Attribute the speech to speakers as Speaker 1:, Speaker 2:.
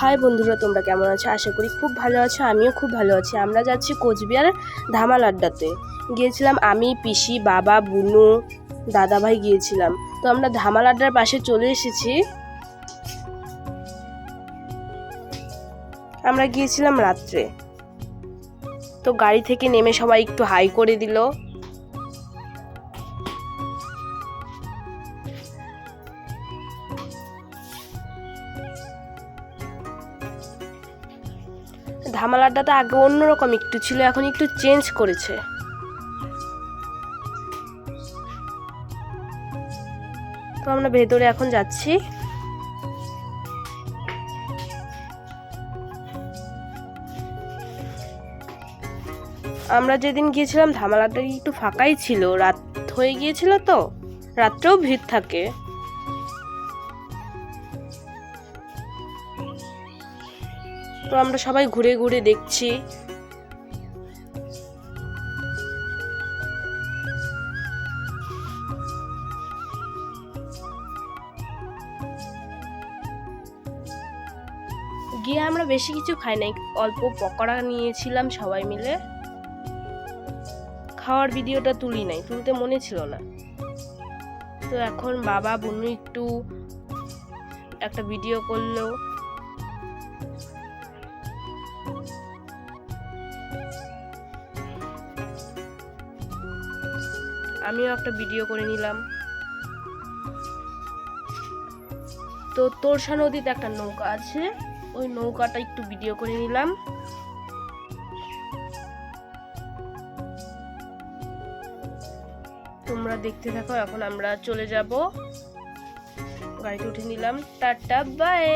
Speaker 1: High বন্ধুরা, তোমরা কেমন আছো? আশা করি খুব ভালো আছো, আমিও খুব ভালো আছি। আমরা যাচ্ছি কোচবিহার ধামাল আড্ডাতে। গিয়েছিলাম আমি, পিসি, বাবা, বুনু, দাদাভাই গিয়েছিলাম। তো আমরা ধামাল আড্ডার পাশে চলে এসেছি। আমরা গিয়েছিলাম রাত্রে। তো গাড়ি থেকে নেমে সবাই একটু হাই করে দিল। ধামাল আড্ডাটা আগে অন্যরকম, একটু ছিল, এখন একটু চেঞ্জ করেছে। তো আমরা ভেতরে এখন যাচ্ছি। আমরা যেদিন গিয়েছিলাম ধামাল আড্ডা একটু ফাঁকাই ছিল। রাত হয়ে গিয়েছিল তো, রাত্রেও ভিড় থাকে। তো আমরা সবাই ঘুরে ঘুরে দেখছি। গিয়ে আমরা বেশি কিছু খাই নাই, অল্প পকোড়া নিয়েছিলাম সবাই মিলে। খাওয়ার ভিডিওটা তুলি নাই, তুলতে মনে ছিল না। তো এখন বাবা বুনু একটু একটা ভিডিও করল। আমিও একটা ভিডিও করে নিলাম। তো তোরসা নদীতে একটা নৌকা আছে, ওই নৌকাটা একটু ভিডিও করে নিলাম। তোমরা দেখতে থাকো, এখন আমরা চলে যাব। গাড়িতে উঠে নিলাম। Tata bye